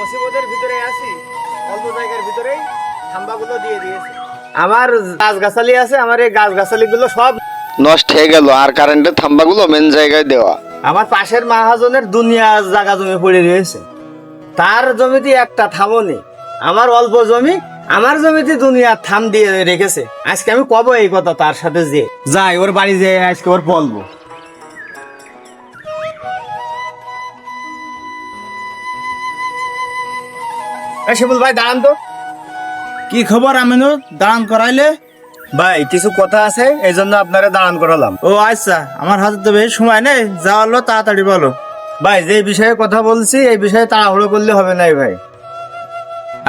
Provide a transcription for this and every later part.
মুসিবতের ভিতরে আছি অল্প জায়গার ভিতরেই খাম্বাগুলো দিয়ে দিয়েছে। আমার গাছ গাছালি আছে আমার এই সব নষ্ট হয়ে গেল আর কারেন্টের থাম্বাগুলো মেন জায়গায় দেওয়া। আমার পাশের মাহাজনের দুনিয়া জায়গা জমি পড়ে রয়েছে। তার জমিতে একটা থামও নেই আমার অল্প জমি আমার জমিতে দুনিয়া থাম দিয়ে রেখেছে। আজকে আমি কব এই কথা তার সাথে যে যাই ওর বাড়ি যে আজকে ওর বলব। শিবুল ভাই দাঁড়ান তো। কি খবর আমিনুর? দাঁড়ান করাইলে? ভাই কিছু কথা আছে এই জন্য আপনারা দাঁড়ান করালাম। ও আচ্ছা আমার হাতে তো বেশি সময় নেই। যা হলো তাড়াতাড়ি বলো। ভাই যে বিষয়ে কথা বলছি এই বিষয়ে তাড়াহুড়ো করলে হবে নাই ভাই।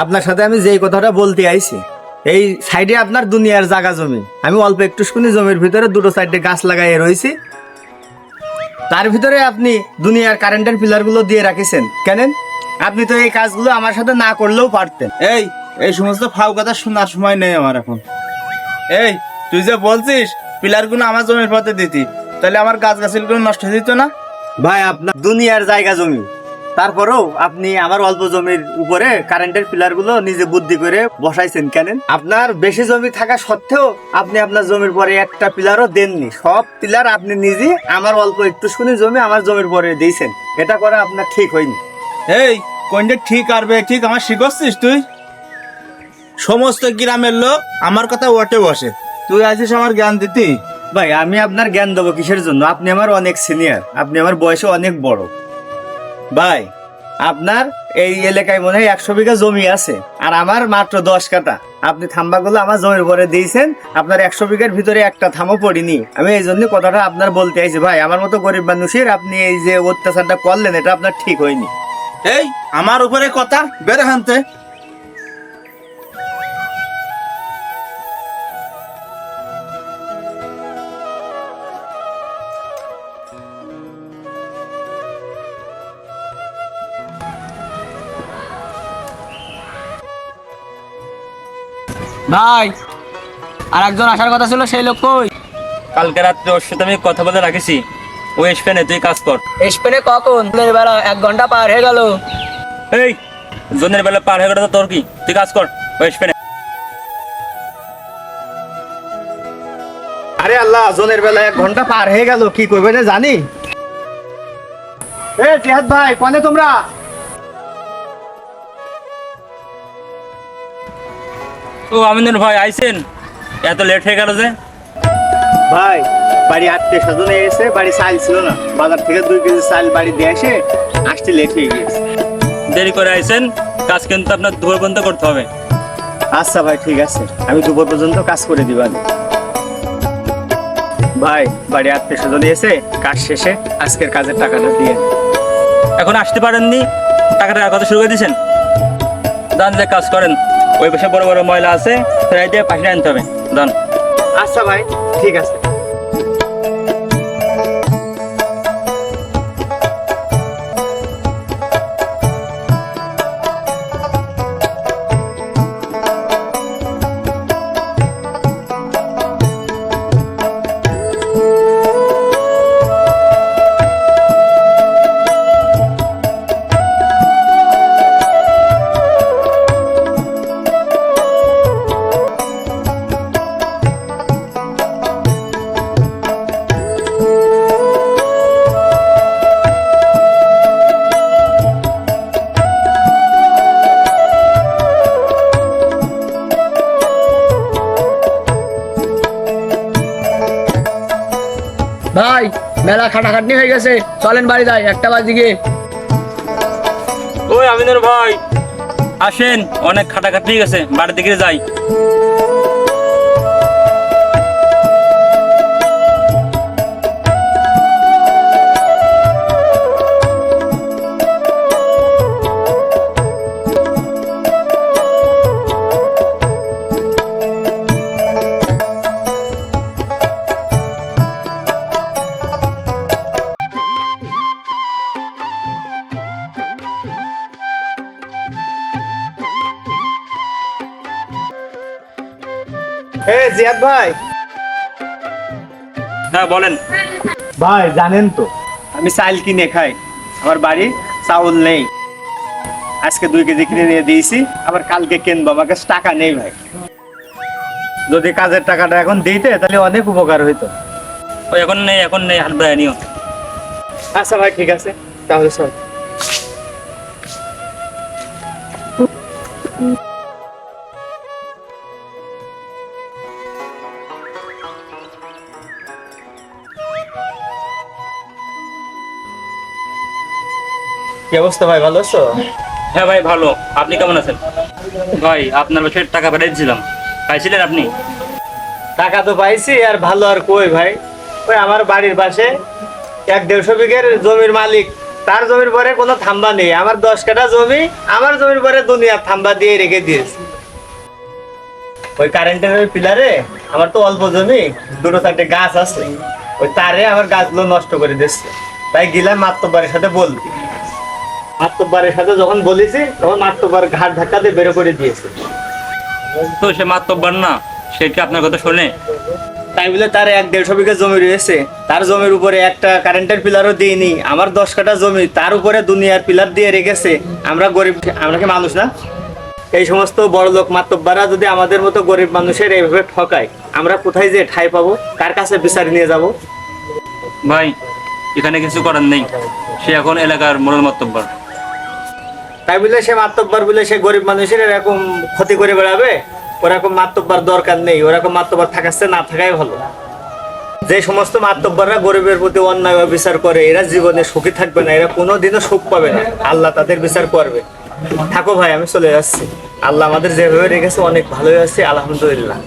আপনার সাথে আমি যেই কথাটা বলতে আইছি এই সাইডে আপনার দুনিয়ার জায়গা জমি। আমি অল্প একটু শুনি জমির ভিতরে দুটো সাইডে গাছ লাগাই রয়েছি তার ভিতরে আপনি দুনিয়ার কারেন্টের পিলারগুলো দিয়ে রাখিছেন। কেন আপনি তো এই কাজগুলো আমার সাথে না করলেও পারতেন। এই এই সমস্ত ফাউ কথা শোনার সময় নেই আমার এখন। এই তুই যে বলছিস পিলারগুলো আমার জমির পথে দিতি তাহলে আমার গাছ গাছগুলো নষ্ট হয়ে যেত না? ভাই আপনার দুনিয়ার জায়গা জমি। তারপরেও আপনি আমার অল্প জমির উপরে কারেন্টের পিলারগুলো নিজে বুদ্ধি করে বসাইছেন কেন? আপনার বেশি জমি থাকা সত্ত্বেও আপনি আপনার জমির পরে একটা পিলারও দেননি। সব পিলার আপনি নিজে আমার অল্প একটু শুনি জমি আমার জমির পরে দিয়েছেন। এটা করা আপনার ঠিক হয়নি। এই কোনটা ঠিক আর ঠিক আমার শিখছিস তুই? সমস্ত গ্রামের লোক আমার কথা ওটে বসে। তুই আছিস আমার জ্ঞান দিতি? ভাই, আমি আপনার জ্ঞান দেবো কিসের জন্য? আপনি আমার অনেক সিনিয়র আপনি আমার বয়সে অনেক বড়। ভাই, আপনার এই এলাকায় মনে হয় একশো বিঘা জমি আছে, আর আমার মাত্র দশ কাটা আপনি থাম্বাগুলো আমার জমির পরে দিয়েছেন, আপনার একশো বিঘার ভিতরে একটা থামও পড়িনি। আমি এই জন্য কথাটা আপনার বলতে চাইছি ভাই, আমার মতো গরিব মানুষের আপনি এই যে অত্যাচারটা করলেন, এটা আপনার ঠিক হয়নি। এই আমার উপরে কথা বেড়ে হানতে। ভাই আর একজন আসার কথা ছিল সেই লোক কই? কালকে রাত্রে ওর সাথে আমি কথা বলে রাখেছি। ও আসবে না তুই কাজ কর। স্পেনে কখন? দিনের বেলা এক ঘণ্টা পার হয়ে গেল। এই জনের বেলা পার হয়ে গেলে তোর কি? তুই কাজ কর ও আসবে না আরে আল্লাহ জনের বেলা এক ঘণ্টা পার হয়ে গেল কি করবে না জানি? এ জিহাদ ভাই কনে তোমরা? ও আমিনুর ভাই আইছেন? এত লেট হয়ে গেল যে। ভাই বাড়ি আত্মীয় স্বজনে এসে বাড়ি চাল ছিল না। বাজার থেকে দুই কেজি চাল বাড়ি দিয়ে এসে আসতে লেট হয়ে গিয়েছে। দেরি করে আইছেন? কাজ কিন্তু আপনার দুপুর পর্যন্ত করতে হবে। আচ্ছা ভাই ঠিক আছে। আমি দুপুর পর্যন্ত কাজ করে দিবানি ভাই বাড়ি আত্মীয় স্বজনে এসে কাজ শেষে আজকের কাজের টাকাটা দিয়ে। এখন আসতে পারেননি? টাকাটা কথা শুরু করে দিয়েছেন? দান যে কাজ করেন। ওই পাশে বড় বড় ময়লা আছে ফেরাই দিয়ে পাশে আনতে হবে। দান। আচ্ছা ভাই ঠিক আছে। ভাই, মেলা খাটাখাটনি হয়ে গেছে। চলেন বাড়ি যাই, একটা বাজি গিয়ে ওই আমিনুর ভাই, আসেন, অনেক খাটাখাটনি গেছে, বাড়ির দিকে যাই। এ জিয়াদ ভাই। হ্যাঁ বলেন। ভাই জানেন তো আমি চাল কিনে খাই। আমার বাড়ি চাউল নেই। আজকে দুই কেজি কিনে নিয়ে দিয়েছি আবার কালকে কিনবো। আমার কাছে টাকা নেই ভাই। যদি কাজের টাকাটা এখন দিতে তাহলে অনেক উপকার হইতো। ওই এখন নেই এখন নেই হাত বেড়ায় নিও। আচ্ছা ভাই ঠিক আছে। তাহলে চল। কি অবস্থা ভাই ভালো আছো? হ্যাঁ ভাই ভালো। আপনি কেমন আছেন? ভাই আপনার বাসায় টাকা পাঠিয়েছিলাম। পাইছিলেন আপনি? টাকা তো পাইছি আর ভালো আর কই ভাই? ওই আমার বাড়ির পাশে এক দেড়শো বিঘের জমির মালিক। তার জমির পরে কোনো থাম্বা নেই। আমার দশ কাঠা জমি আমার জমির পরে দুনিয়ার থাম্বা দিয়ে রেখে দিয়েছে। ওই কারেন্টের ওই পিলারে আমার তো অল্প জমি দুটো চারটে গাছ আছে। ওই তারে আমার গাছগুলো নষ্ট করে দিচ্ছে তাই গেলাম মাত্তবারের সাথে বলতি মাত্তবারের সাথে যখন বলেছি তখন মাত্তবার ঘাট ধাক্কা দিয়ে বেরো করে দিয়েছে। তো সে মাতব্বার না সে কি আপনার কথা শোনে? তাই বলে তার এক দেড়শো বিঘা জমি রয়েছে। তার জমির উপরে একটা কারেন্টের পিলারও দিইনি আমার দশ কাঠা জমি তার উপরে দুনিয়ার পিলার দিয়ে রেখেছে। আমরা গরিব আমরা কি মানুষ না? এই সমস্ত বড় লোক মাতব্বারা যদি আমাদের মতো গরিব মানুষের এইভাবে ঠকায় আমরা কোথায় যে ঠাই পাবো? কার কাছে বিচার নিয়ে যাব? ভাই এখানে কিছু করার নেই। সে এখন এলাকার মোড়ল মাতব্বার। তাই বলে সে মাতব্বার বলে সে গরিব মানুষের এরকম ক্ষতি করে বেড়াবে? ওরকম মাতব্বার দরকার নেই, ওরকম মাতব্বার থাকাচ্ছে না থাকাই ভালো। যে সমস্ত মাতব্বররা গরিবের প্রতি অন্যায় বা বিচার করে, এরা জীবনে সুখী থাকবে না, এরা কোনোদিনও সুখ পাবে না। আল্লাহ তাদের বিচার করবে। থাকো ভাই, আমি চলে যাচ্ছি। আল্লাহ আমাদের যেভাবে রেখেছে, অনেক ভালোই আছে, আলহামদুলিল্লাহ।